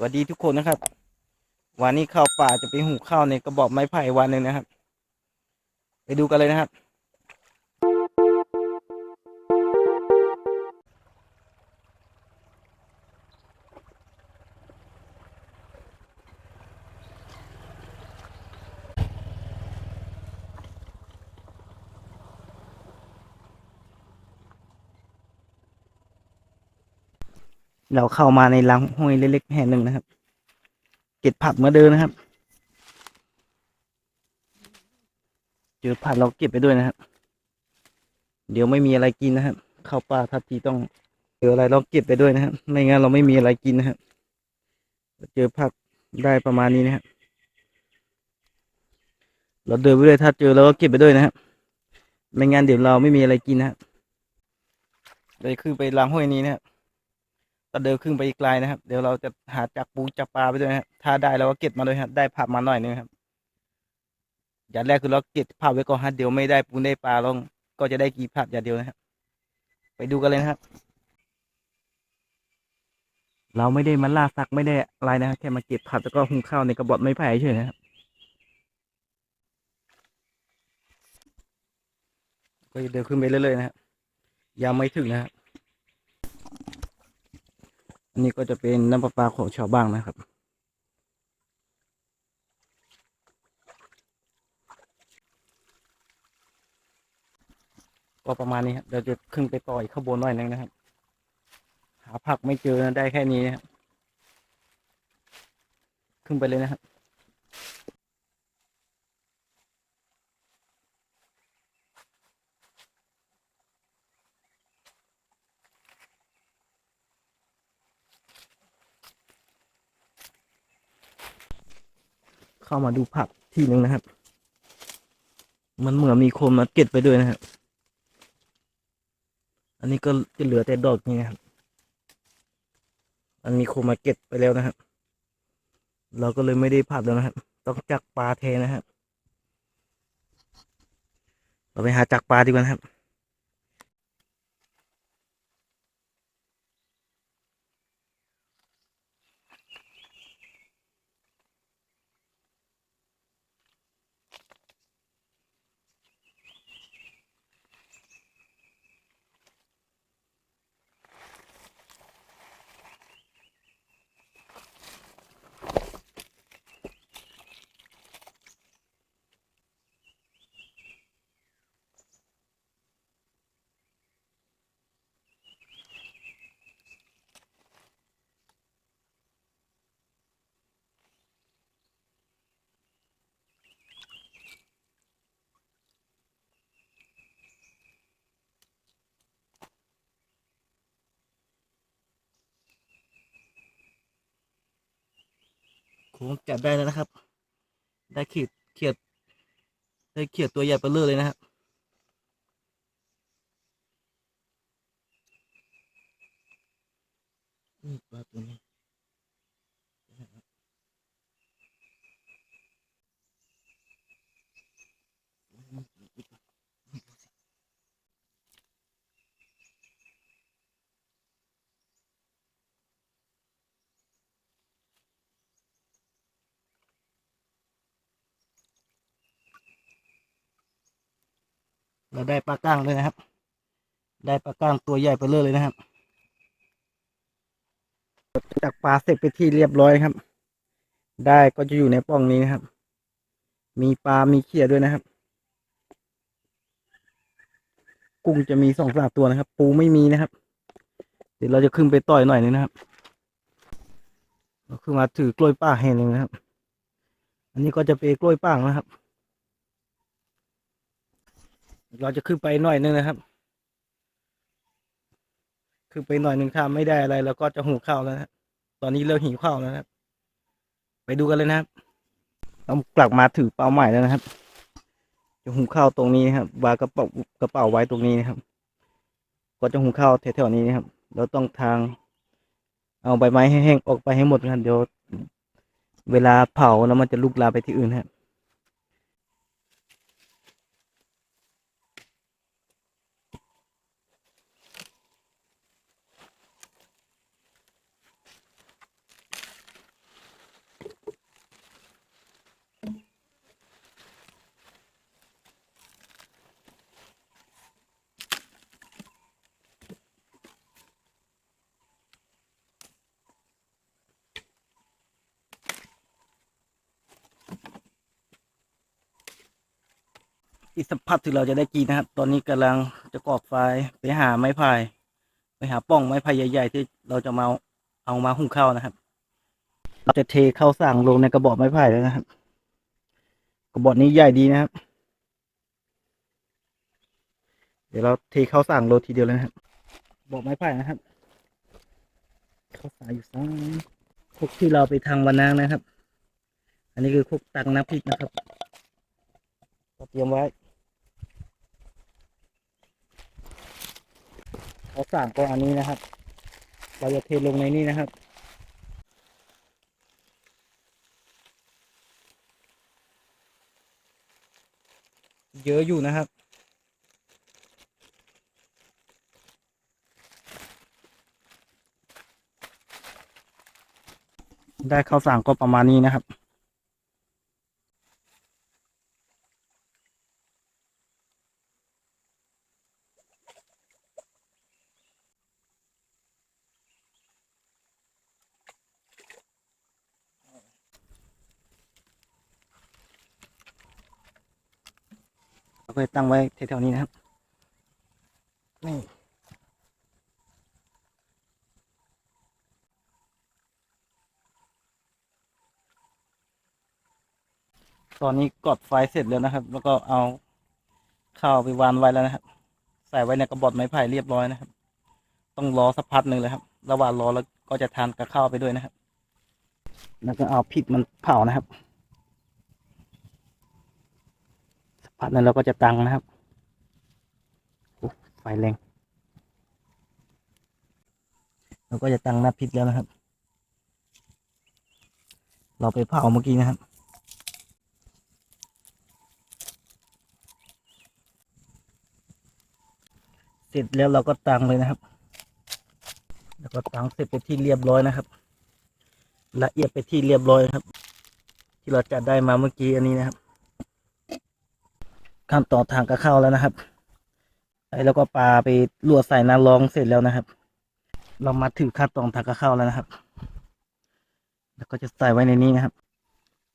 สวัสดีทุกคนนะครับ วันนี้เข้าป่าจะไปหุงข้าวในกระบอกไม้ไผ่วันหนึ่งนะครับ ไปดูกันเลยนะครับ เราเข้ามาในรังห้วยเล็กๆแห่งหนึ่งนะครับ เก็บผักมาเดินนะครับเจอผักเราเก็บไปด้วยนะครับ เดี๋ยวไม่มีอะไรกินนะครับ เข้าป่าทัดทีต้องเจออะไรเราเก็บไปด้วยนะครับ ไม่งั้นเราไม่มีอะไรกินนะครับ เจอผักได้ประมาณนี้นะครับ เราเดินไปด้วยถ้าเจอเราก็เก็บไปด้วยนะครับ ไม่งั้นเดี๋ยวเราไม่มีอะไรกินนะครับเลยขึ้นไปรังห้วยนี้นะครับ ก็เดินขึ้นไปอีกไกลนะครับ เดี๋ยวเราจะหาจับปูจับปลาไปด้วยนะครับถ้าได้เราก็เก็บมาด้วยครับได้ผักมาหน่อยนึงครับ อย่างแรกคือเราเก็บผักไว้ก่อนฮะเดี๋ยวไม่ได้ปูได้ปลาเราก็จะได้กี่ผักอย่างเดียวนะครับ ไปดูกันเลยนะครับ เราไม่ได้มาล่าสักไม่ได้อะไรนะครับแค่มาเก็บผักแล้วก็หุงข้าวในกระบอกไม้ไผ่เฉยนะครับก็เดินขึ้นไปเรื่อยๆนะครับยังไม่ถึงนะครับ อันนี้ก็จะเป็นน้ำประปาของชาวบ้านนะครับ ก็ประมาณนี้ครับเดี๋ยวจะขึ้นไปต่ออีกข้างบนหน่อยนึงนะครับ หาผักไม่เจอนะได้แค่นี้นะครับขึ้นไปเลยนะครับ เข้ามาดูผักทีหนึ่งนะครับ มันเหมือนมีคนมาเก็บไปด้วยนะครับอันนี้ก็จะเหลือแต่ดอกนี้นะครับ มันมีคนมาเก็บไปแล้วนะครับ เราก็เลยไม่ได้ผัดแล้วนะครับ ต้องจักปลาแทนนะครับ เราไปหาจักปลาดีกว่านะครับ คงจับได้แล้วนะครับ ได้ขีดเขียด ได้เขียดตัวใหญ่ไปเรื่อยเลยนะครับปลาตัวนี้ เราได้ปลาก้างเลยนะครับ ได้ปลาก้างตัวใหญ่ไปเลยเลยนะครับจากปลาเสร็จไปที่เรียบร้อยครับ ได้ก็จะอยู่ในป้องนี้นะครับ มีปลา มีเขียดด้วยนะครับ กุ้งจะมีสองสามตัวนะครับ ปูไม่มีนะครับ เดี๋ยวเราจะขึ้นไปต่อยหน่อยนึงนะครับเราขึ้นมาถือกล้วยป้าแห่งหนึ่งนะครับ อันนี้ก็จะเป็นกล้วยป้างนะครับ เราจะขึ้นไปหน่อยนึงนะครับ ขึ้นไปหน่อยหนึ่งถ้าไม่ได้อะไรเราก็จะหูข้าวแล้วนะตอนนี้เริ่มหิวข้าวแล้วนะครับ ไปดูกันเลยนะครับต้องกลับมาถือเป้าหมายแล้วนะครับ จะหุงข้าวตรงนี้นะครับวางกระเป๋ากระเป๋าไว้ตรงนี้นะครับ ก็จะหุงข้าวแถวๆนี้นะครับเราต้องทาง เอาใบไม้ให้แห้งออกไปให้หมดนะครับเดี๋ยวเวลาเผาแล้วมันจะลุกลามไปที่อื่นครับ อีกสักพักถึงเราจะได้กินนะครับ ตอนนี้กำลังจะกรอกไฟไปหาไม้พาย ไปหาป้องไม้พายใหญ่ๆที่เราจะมาเอามาหุงข้าวนะครับ เราจะเทข้าวสั่งลงในกระบอกไม้พายแล้วนะครับ กระบอกนี้ใหญ่ดีนะครับ เดี๋ยวเราเทข้าวสั่งโลทีเดียวเลยนะครับ บอกไม้พายนะครับข้าวสารอยู่ซ้ายคุกที่เราไปทางวันนางนะครับ อันนี้คือคุกตักน้ำพริกนะครับเราเตรียมไว้ เขาสั่งก็อันนี้นะครับ เราจะเทลงในนี้นะครับ เยอะอยู่นะครับได้ข้าวสารก็ประมาณนี้นะครับ เราก็จะตั้งไว้แถวๆนี้นะครับนี่ตอนนี้กดไฟเสร็จแล้วนะครับ แล้วก็เอาข้าวไปวางไว้แล้วนะครับ ใส่ไว้ในกระบอกไม้ไผ่เรียบร้อยนะครับ ต้องรอสักพักหนึ่งเลยครับ ระหว่างรอแล้วก็จะทานกับข้าวไปด้วยนะครับ แล้วก็เอาพริกมันเผานะครับ สัก พักนั้นเราก็จะตังนะครับไฟแรงเราก็จะตังหน้ำพริกแล้วนะครับ เราไปเผาเมื่อกี้นะครับเสร็จแล้วเราก็ตังเลยนะครับ แล้วก็ตังเสร็จไปที่เรียบร้อยนะครับ ละเอียดไปที่เรียบร้อยนะครับ ที่เราจัดได้มาเมื่อกี้อันนี้นะครับ ขั้นตอนทางกระเข้าแล้วนะครับแล้วก็ปลาไปลวกใส่น้ำรองเสร็จแล้วนะครับ เรามาถึงขั้นตอนทางกระเข้าแล้วนะครับ แล้วก็จะใส่ไว้ในนี้นะครับ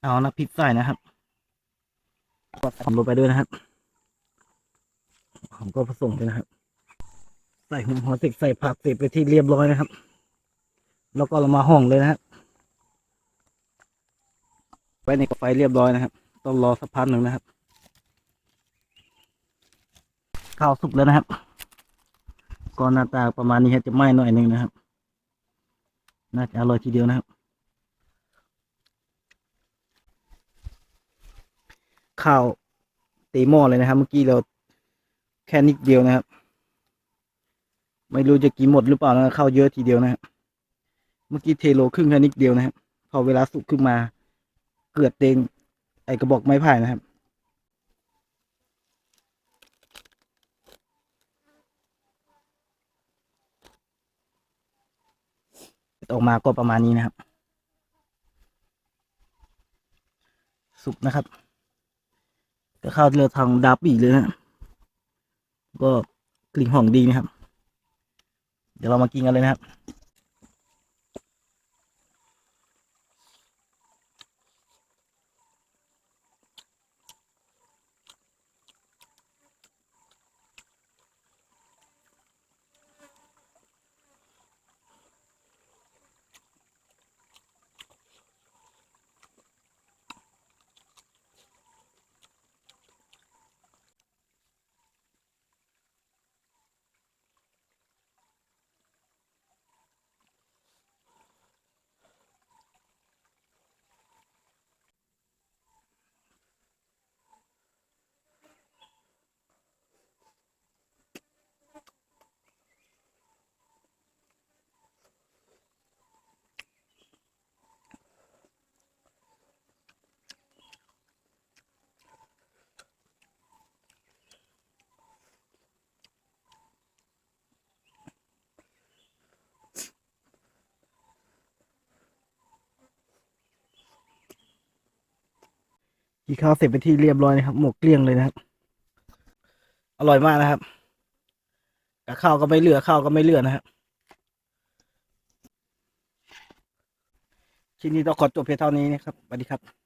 เอาน้ำพริกใส่นะครับก็ใส่ลงไปด้วยนะครับผมก็ผสมไปนะครับ ใส่หัวหอมเสร็จใส่ผักเสร็จไปที่เรียบร้อยนะครับ แล้วก็เรามาห่องเลยนะครับไว้ในกระไฟเรียบร้อยนะครับ ต้องรอสักพักหนึ่งนะครับ ข้าวสุกแล้วนะครับก็หน้าตาประมาณนี้ครับจะไหม้หน่อยหนึ่งนะครับ น่าจะอร่อยทีเดียวนะครับ ข้าวตีหม้อเลยนะครับ เมื่อกี้เราแค่นิดเดียวนะครับ ไม่รู้จะกินหมดหรือเปล่านะข้าวเยอะทีเดียวนะครับเมื่อกี้เทโลครึ่งแค่นิดเดียวนะครับพอเวลาสุกขึ้นมา เกิดเต็งไอกระบอกไม้ไผ่นะครับ ออกมาก็ประมาณนี้นะครับ สุกนะครับ ก็ข้าวเรือทางดับอีกเลยนะก็กลิ่นหอมดีนะครับ เดี๋ยวเรามากินกันเลยนะครับ กินข้าวเสร็จไปที่เรียบร้อยนะครับ หมกเกลี้ยงเลยนะครับ อร่อยมากนะครับกับข้าวก็ไม่เหลือข้าวก็ไม่เหลือนะครับชิ้นนี้ต้องขอจบเพียงเท่านี้นะครับสวัสดีครับ